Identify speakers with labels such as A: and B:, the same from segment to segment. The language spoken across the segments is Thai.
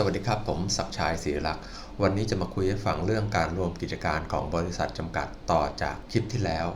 A: สวัสดีครับ ผมศักชัยศรีลักษ์วันนี้จะมาคุยให้ฟังเรื่องการรวมกิจการของบริษัทจำกัดต่อจากคลิปที่แล้ว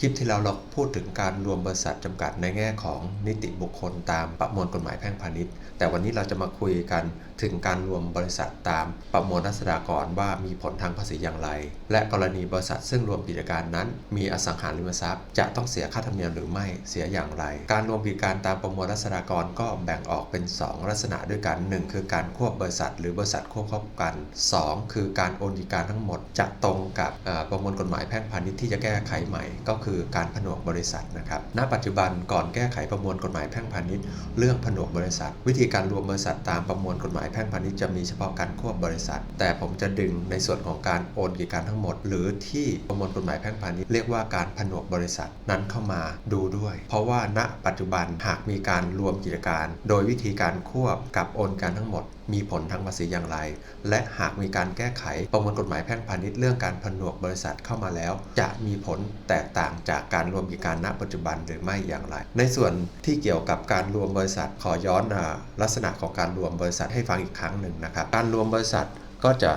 A: คลิปที่แล้วเราพูดถึงการรวมบริษัทจำกัดในแง่ของนิติบุคคลตามประมวลกฎหมายแพ่งพาณิชย์ แต่วันนี้เราจะมาคุยกัน ถึงการรวมบริษัทตามประมวลรัษฎากรว่ามีผลทางภาษีอย่างไร และกรณีบริษัทซึ่งรวมกิจการนั้น มีอสังหาริมทรัพย์ จะต้องเสียค่าธรรมเนียมหรือไม่เสียอย่างไร การรวมกิจการตามประมวลรัษฎากรก็แบ่งออกเป็น 2 ลักษณะด้วยกัน 1 คือการควบบริษัท หรือบริษัทควบเข้ากัน 2 คือการโอนกิจการทั้งหมดจะตรงกับประมวลกฎหมายแพ่งพาณิชย์ที่จะแก้ไขใหม่ ก็คือการผนวกบริษัทนะครับณปัจจุบันก่อนแก้ไขประมวลกฎหมายแพ่งพาณิชย์เรื่องผนวกบริษัท วิธีการรวมบริษัทตามประมวลกฎหมายแพ่งพาณิชย์จะมีเฉพาะการควบบริษัท แต่ผมจะดึงในส่วนของการโอนกิจการทั้งหมด หรือที่ประมวลกฎหมายแพ่งพาณิชย์เรียกว่าการผนวกบริษัทนั้นเข้ามาดูด้วย เพราะว่าณปัจจุบันหากมีการรวมกิจการ โดยวิธีการควบกับโอนการทั้งหมด มีผลทางภาษีอย่างไร และหากมีการแก้ไขประมวลกฎหมายแพ่งพาณิชย์เรื่องการผนวกบริษัทเข้ามาแล้ว จะมีผลแตกต่างจากการรวมกิจการณปัจจุบันหรือไม่อย่างไร ในส่วนที่เกี่ยวกับการรวมบริษัทขอย้อนลักษณะของการรวมบริษัทให้ฟังอีกครั้งหนึ่งนะครับ การรวมบริษัทก็จะ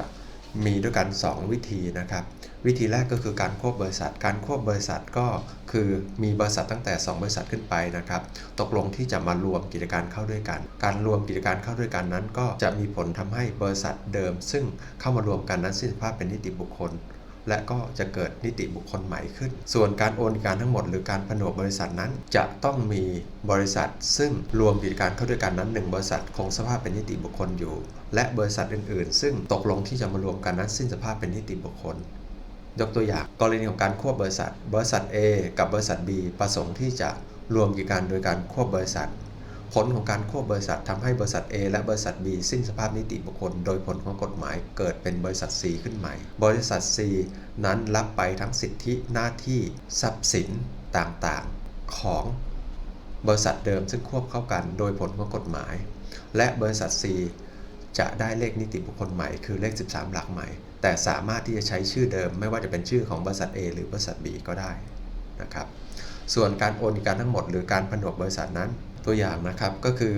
A: มีด้วยกัน 2 วิธีนะครับ วิธีแรกก็คือการควบบริษัท การควบบริษัทก็คือมีบริษัทตั้งแต่ 2 บริษัทขึ้นไปนะครับ ตกลงที่จะมารวมกิจการเข้าด้วยกัน การรวมกิจการเข้าด้วยกันนั้น ก็จะมีผลทำให้บริษัทเดิม ซึ่งเข้ามารวมกันนั้นสิ้นสภาพเป็นนิติบุคคล และก็จะเกิดนิติบุคคลใหม่ขึ้น ส่วนการโอนการทั้งหมดหรือการผนวกบริษัทนั้น จะต้องมีบริษัท ซึ่งรวมกิจการเข้าด้วยกันนั้นหนึ่งบริษัทคงสภาพเป็นนิติบุคคลอยู่ และบริษัทอื่น ๆ ซึ่งตกลงที่จะมารวมกันนั้นสิ้นสภาพเป็นนิติบุคคล ยกตัวอย่าง กรณีของการควบบริษัท บริษัท A กับบริษัท B ประสงค์ที่จะรวมกิจการโดยการควบบริษัท ผลของการควบบริษัททำให้บริษัท A และบริษัท B สิ้นสภาพนิติบุคคล โดยผลของกฎหมายเกิดเป็นบริษัท C ขึ้นใหม่ บริษัท C นั้นรับไปทั้งสิทธิหน้าที่ทรัพย์สินต่างๆ ของบริษัทเดิมซึ่งควบเข้ากันโดยผลของกฎหมาย และบริษัท C จะได้เลขนิติบุคคลใหม่คือเลข 13 หลักใหม่ แต่สามารถที่จะใช้ชื่อเดิม ไม่ว่าจะเป็นชื่อของบริษัท A หรือบริษัท B ก็ได้นะครับส่วนการโอนกิจการทั้งหมดหรือการผนวกบริษัทนั้นตัวอย่างนะครับก็คือ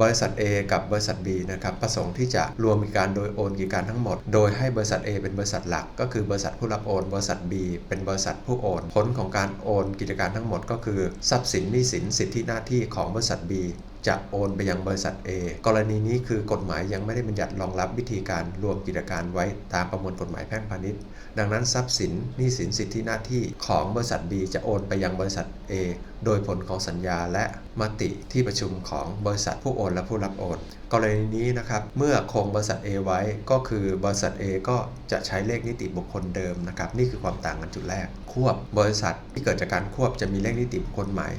A: บริษัท A กับบริษัท B นะครับประสงค์ที่จะรวมกิจการโดยโอนกิจการทั้งหมด โดยให้บริษัท A เป็นบริษัทหลัก ก็คือบริษัทผู้รับโอน บริษัท B เป็นบริษัทผู้โอน ผลของการโอนกิจการทั้งหมด ก็คือทรัพย์สินหนี้สินสิทธิหน้าที่ของบริษัท B จะโอนไปยังบริษัท A กรณีนี้คือกฎหมายยังไม่ได้บัญญัติรองรับวิธีการรวมกิจการไว้ตามประมวลกฎหมายแพ่งพาณิชย์ ดังนั้นทรัพย์สินหนี้สินสิทธิหน้าที่ของบริษัท B จะโอนไปยังบริษัท A โดยผลของสัญญาและมติที่ประชุมของบริษัทผู้โอนและผู้รับโอน กรณีนี้นะครับเมื่อคงบริษัท A ไว้ก็คือบริษัท A ก็จะใช้เลขนิติบุคคลเดิมนะครับนี่คือความต่างกันจุดแรก ควบบริษัทที่เกิดจากการควบจะมีเลขนิติบุคคลใหม่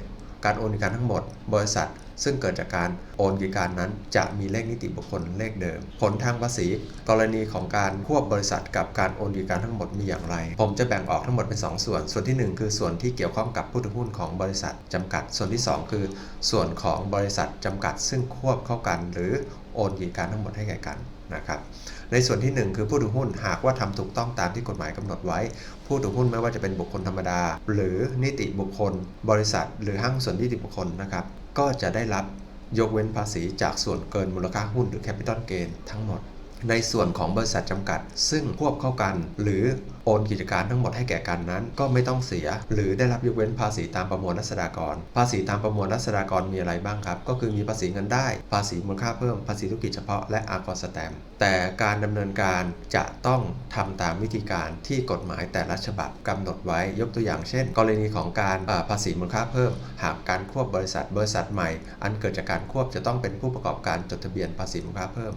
A: การโอนกิจการทั้งหมด บริษัท ซึ่งเกิดจากการโอนกิจการนั้น จะมีเลขนิติบุคคลเลขเดิม ผลทางภาษี กรณีของการควบบริษัทกับการโอนกิจการทั้งหมดมีอย่างไร ผมจะแบ่งออกทั้งหมดเป็น 2 ส่วน ส่วนที่ 1 คือส่วนที่เกี่ยวข้องกับผู้ถือหุ้นของบริษัทจำกัด ส่วนที่ 2 คือ ส่วนของบริษัทจำกัด ซึ่งควบเข้ากัน หรือโอนกิจการทั้งหมดให้แก่กันนะครับในส่วนที่ 1 คือผู้ถือหุ้นหากว่าทำถูกต้องตามที่กฎหมายกำหนดไว้ ผู้ถือหุ้นไม่ว่าจะเป็นบุคคลธรรมดา หรือนิติบุคคล บริษัท หรือห้างส่วนนิติบุคคลนะครับ ก็จะได้รับยกเว้นภาษีจากส่วนเกินมูลค่าหุ้นหรือแคปิตอลเกนทั้งหมด ในส่วนของบริษัทจำกัด ซึ่งควบเข้ากัน หรือโอนกิจการทั้งหมดให้แก่กันนั้น ก็ไม่ต้องเสีย หรือได้รับยกเว้นภาษีตามประมวลรัษฎากร ภาษีตามประมวลรัษฎากรมีอะไรบ้างครับ ก็คือมีภาษีเงินได้ ภาษีมูลค่าเพิ่ม ภาษีธุรกิจเฉพาะ และอากรสแตมแต่การดำเนินการจะต้องทำตามวิธีการที่กฎหมายแต่ละฉบับกำหนดไว้ ยกตัวอย่างเช่น กรณีของการภาษีมูลค่าเพิ่ม หากการควบบริษัทบริษัทใหม่ อันเกิดจากการควบจะต้องเป็นผู้ประกอบการจดทะเบียนภาษีมูลค่าเพิ่ม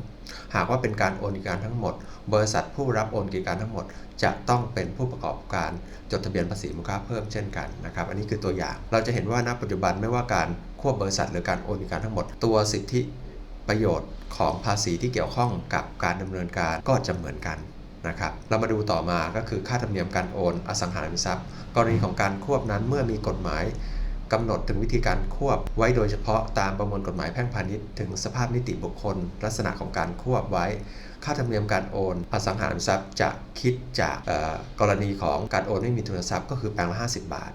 A: หากว่าเป็นการโอนกิจการทั้งหมด บริษัทผู้รับโอนกิจการทั้งหมด จะต้องเป็นผู้ประกอบการจดทะเบียนภาษีมูลค่าเพิ่มเช่นกันนะครับอันนี้คือตัวอย่าง เราจะเห็นว่าณปัจจุบันไม่ว่าการควบบริษัทหรือการโอนกิจการทั้งหมด ตัวสิทธิประโยชน์ของภาษีที่เกี่ยวข้องกับการดำเนินการก็จะเหมือนกันนะครับเรามาดูต่อมาก็คือค่าธรรมเนียมการโอนอสังหาริมทรัพย์ กรณีของการควบนั้นเมื่อมีกฎหมาย กำหนดถึงวิธีการควบไว้โดยเฉพาะตามประมวลกฎหมายแพ่งพาณิชย์ถึงสภาพนิติบุคคล ลักษณะของการควบไว้ ค่าธรรมเนียมการโอนอสังหาริมทรัพย์จะคิดจากกรณีของการโอนไม่มีทุนทรัพย์ก็คือแปลงละ50 บาท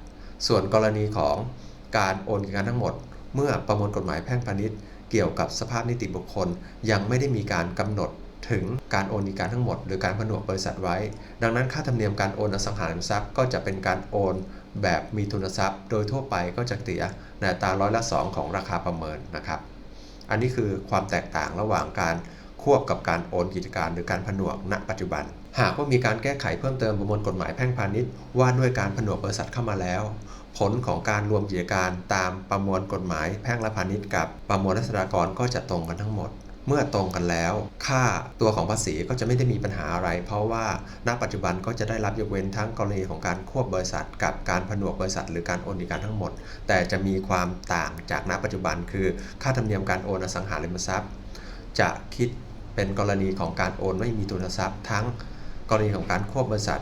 A: ส่วนกรณีของการโอนกิจการทั้งหมด เมื่อประมวลกฎหมายแพ่งพาณิชย์เกี่ยวกับสภาพนิติบุคคล ยังไม่ได้มีการกำหนดถึงการโอนกิจการทั้งหมด หรือการผนวกบริษัทไว้ ดังนั้นค่าธรรมเนียมการโอนอสังหาริมทรัพย์ก็จะเป็นการโอน แบบมีทุนทรัพย์ โดยทั่วไปก็จะเสียในอัตราร้อยละ 2 ของราคาประเมินนะครับ อันนี้คือความแตกต่างระหว่างการควบกับการโอนกิจการหรือการผนวกณ ปัจจุบัน หากว่ามีการแก้ไขเพิ่มเติมประมวลกฎหมายแพ่งพาณิชย์ว่าด้วยการผนวกบริษัทเข้ามาแล้ว ผลของการรวมกิจการตามประมวลกฎหมายแพ่งและพาณิชย์กับประมวลรัษฎากรก็จะตรงกันทั้งหมด เมื่อตรงกันแล้ว ค่าตัวของภาษีก็จะไม่ได้มีปัญหาอะไร เพราะว่าณปัจจุบันก็จะได้รับยกเว้นทั้งกรณีของการควบบริษัท กับการผนวกบริษัท หรือการโอนกิจการทั้งหมด แต่จะมีความต่างจากณปัจจุบัน คือค่าธรรมเนียมการโอนอสังหาริมทรัพย์ จะคิดเป็นกรณีของการโอนไม่มีทุนทรัพย์ ทั้งกรณีของการควบบริษัท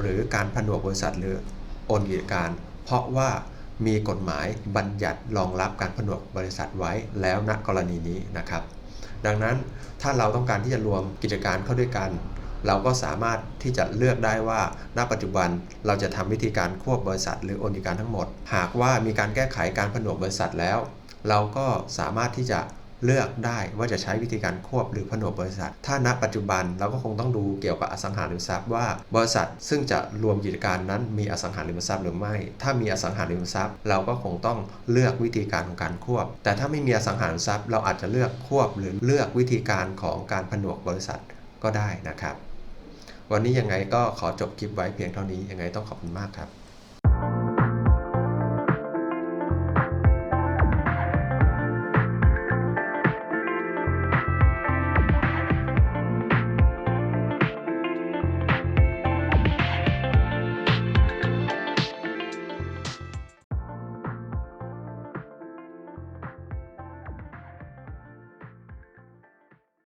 A: หรือการผนวกบริษัทหรือโอนกิจการ เพราะว่ามีกฎหมายบัญญัติรองรับการผนวกบริษัทไว้แล้วณกรณีนี้นะครับ ดังนั้นถ้าเราต้องการที่จะรวมกิจการเข้าด้วยกัน เราก็สามารถที่จะเลือกได้ว่าณปัจจุบันเราจะทำวิธีการควบบริษัท หรือโอนกิจการทั้งหมด หากว่ามีการแก้ไขการผนวกบริษัทแล้ว เราก็สามารถที่จะ เลือกได้ว่าจะใช้วิธีการควบหรือผนวกบริษัท ถ้าณปัจจุบันเราก็คงต้องดูเกี่ยวกับอสังหาริมทรัพย์ว่าบริษัทซึ่งจะรวมกิจการนั้นมีอสังหาริมทรัพย์หรือไม่ ถ้ามีอสังหาริมทรัพย์ เราก็คงต้องเลือกวิธีการของการควบ แต่ถ้าไม่มีอสังหาริมทรัพย์ เราอาจจะเลือกควบหรือเลือกวิธีการของการผนวกบริษัทก็ได้นะครับ วันนี้ยังไงก็ขอจบคลิปไว้เพียงเท่านี้ยังไงต้องขอบคุณมากครับ